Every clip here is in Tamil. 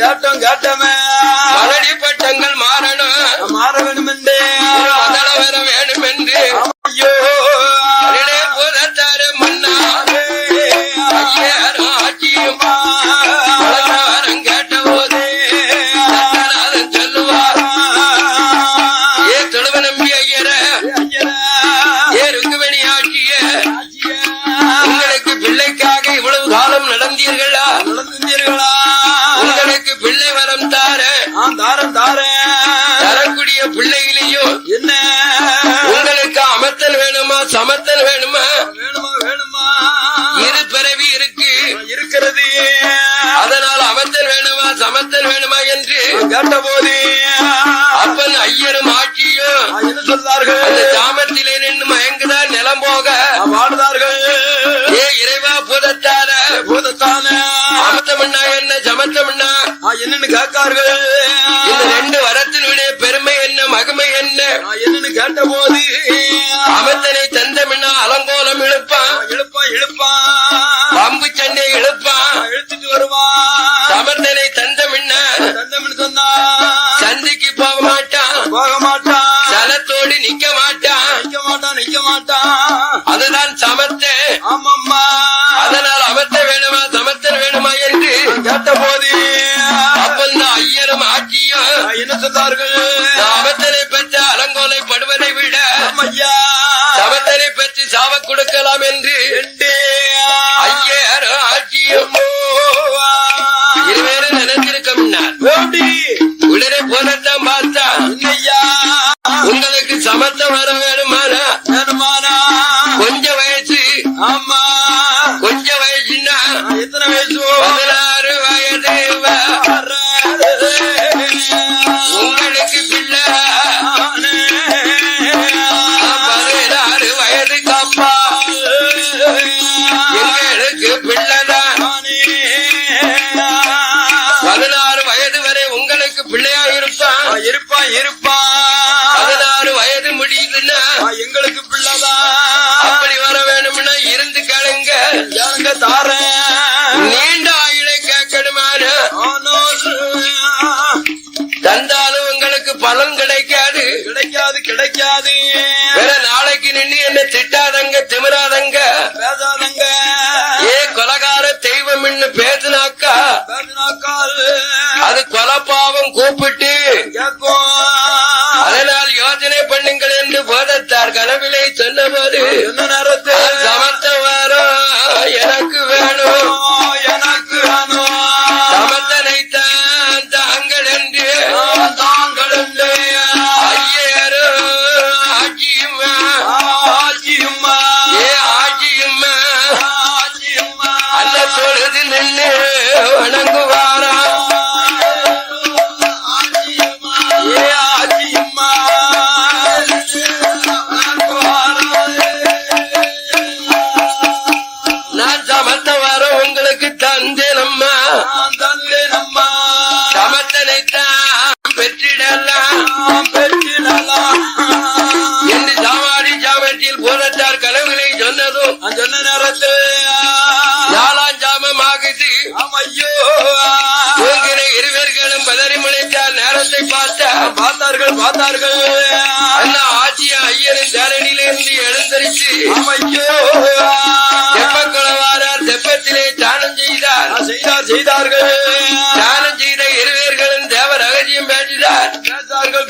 Got them, Gatam, Gatam, சமர்த்தல் வேணுமா? வேணுமா வேணுமா? இரு பிறவி இருக்கு. இருக்கிறது. அதனால் அமர்த்தல் வேணுமா சமர்த்தல் வேணுமா என்று கேட்ட போது அப்பன் ஐயரும் ஆட்சியும் என்ன சொன்னார்கள்? அந்த ஜாமத்திலே நின்று மயங்குதான் நிலம் போக? வாழ்ந்தார்கள் ஏ இறைவா பூதத்தார பூதத்தான? அமர்த்தம்னா என்ன சமர்த்தம்னா என்னன்னு கேட்கார்கள். இந்த ரெண்டு வரத்தினுடைய பெருமை என்ன மகிமை என்ன? என்னன்னு கேட்ட போது அமர்த்தனை நிக்க மாட்டான். அதுதான் சமர்த்த. ஆமாம்மா. அதனால் அமர்த்த வேணுமா சமர்த்தல் வேணுமா என்று கேட்ட போது. அப்பன் இந்த ஐயரும் ஆட்சியும் என்ன சொன்னார்கள்? அமர்த்தனை பெற்ற அலங்கோலை படுவதை விட ஐயா சமர்த்தனை பெற்று சாவ கொடுக்கலாம் என்று பலன் கிடைக்காது. கிடைக்காது கிடைக்காது. வேற நாளைக்கு நின்று என்ன திட்டாதங்க திமிராதங்க. பேசாதங்க. ஏ கொலகார தெய்வம் பேசுனாக்கா அது கொலப்பாவம் கூப்பிட்டு நேரத்தை பார்த்தா பார்த்தார்கள் பார்த்தார்கள் அந்த ஆட்சிய ஐயரின் தரணியிலிருந்து எழுந்தரித்து தெப்பக்குளவாரார் தெப்பத்திலே தானம் செய்தார். செய்தார் செய்தார்கள். தானம் செய்த இருவர்களும் தேவ ரகசியம் பேசினார். பேசார்கள்.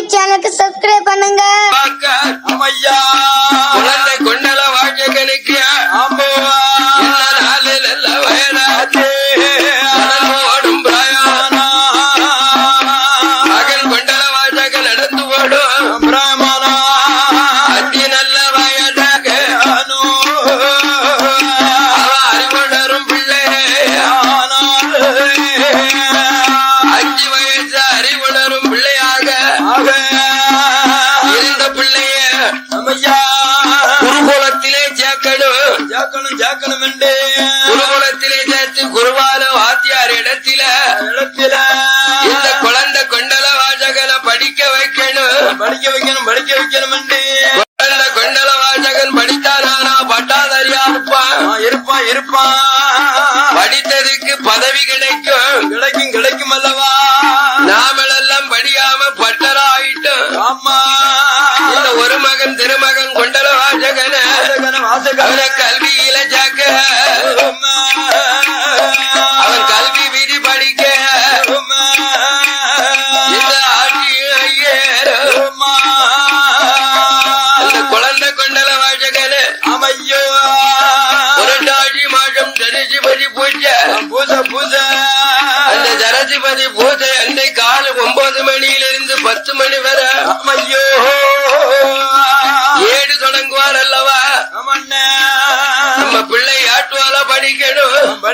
யூடியூப் சேனலுக்கு சப்ஸ்கிரைப் பண்ணுங்க. பெற்றார் இடத்தில இடத்தில இந்த குழந்தை கொண்டல வாசகனை படிக்க வைக்கணும். படிக்க வைக்கணும் படிக்க வைக்கணும் குழந்தை கொண்டல வாசகன் படித்தானா பட்டாதாரியா இருப்பான் இருப்பான் இருப்பான் படித்ததுக்கு பதவி கிடைக்கும். கிடைக்கும் கிடைக்கும் அல்லவா? நாமெல்லாம் படியாம பட்டரா ஆயிட்டோம் ஆமா ஒரு மகன் திருமகன் கொண்டல வாசகன வாசகன கல்வியில ஜாக்க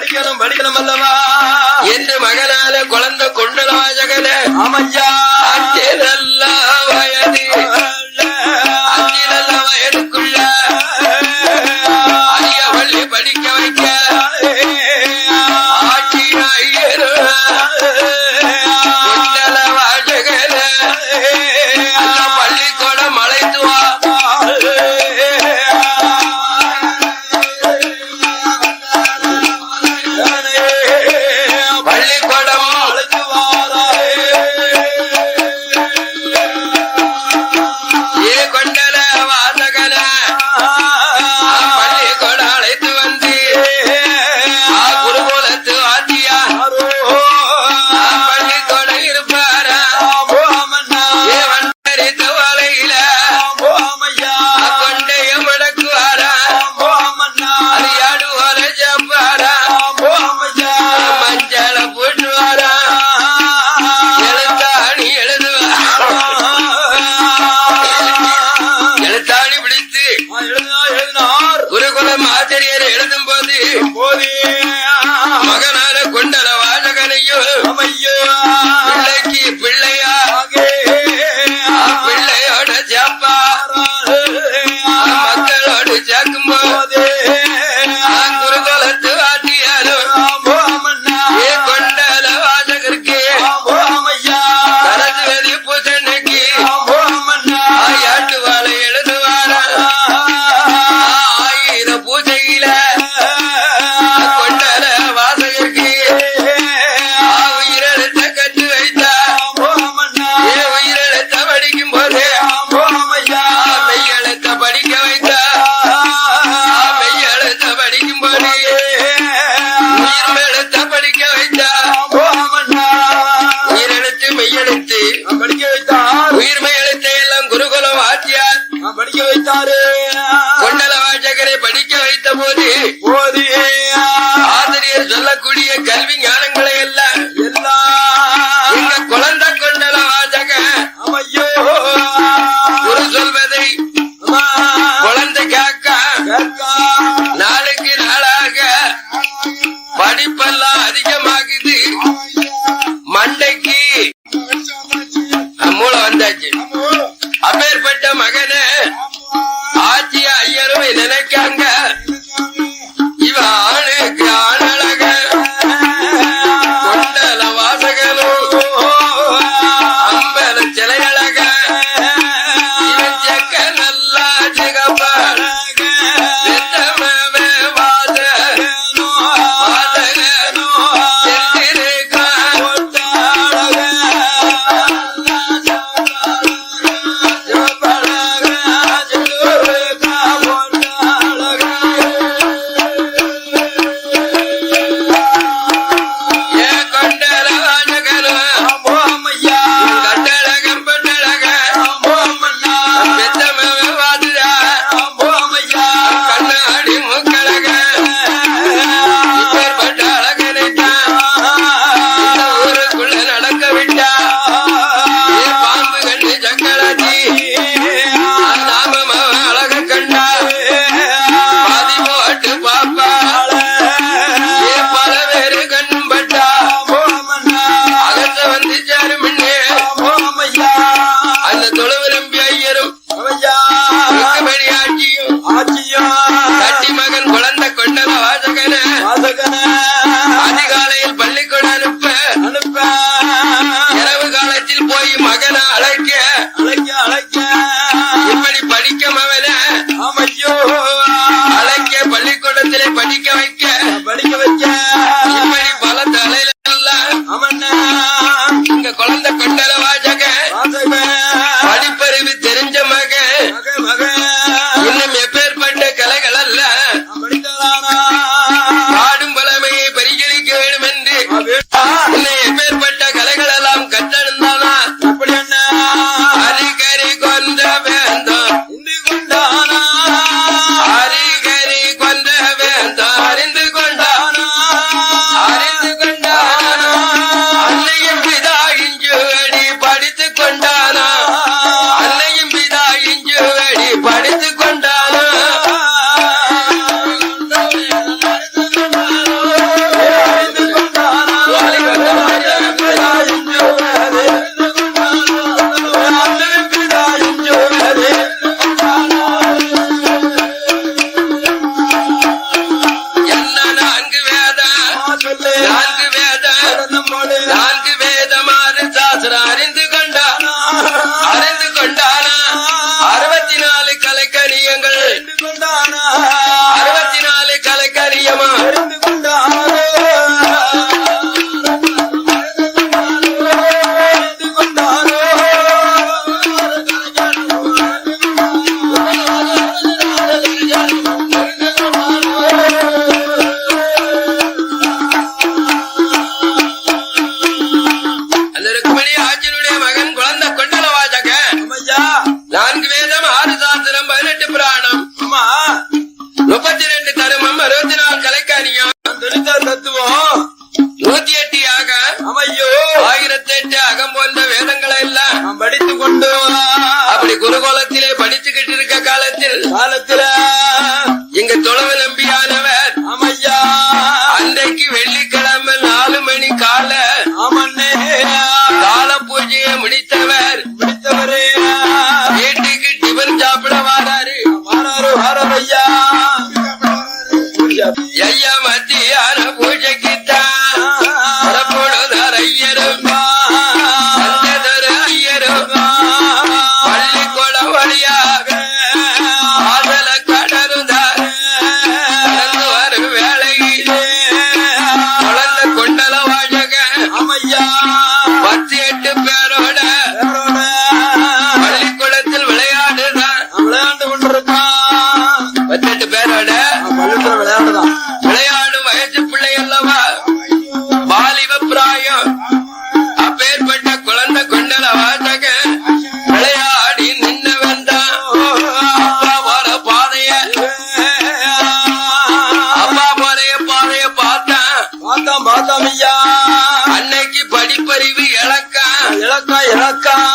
படிக்கணும் படிக்கணும் அல்லவா? என்று மகனால குழந்தை கொண்டலவா ஜகல. ஆமையா நான் அழைக்க அழைக்க அழைக்க. Acaba.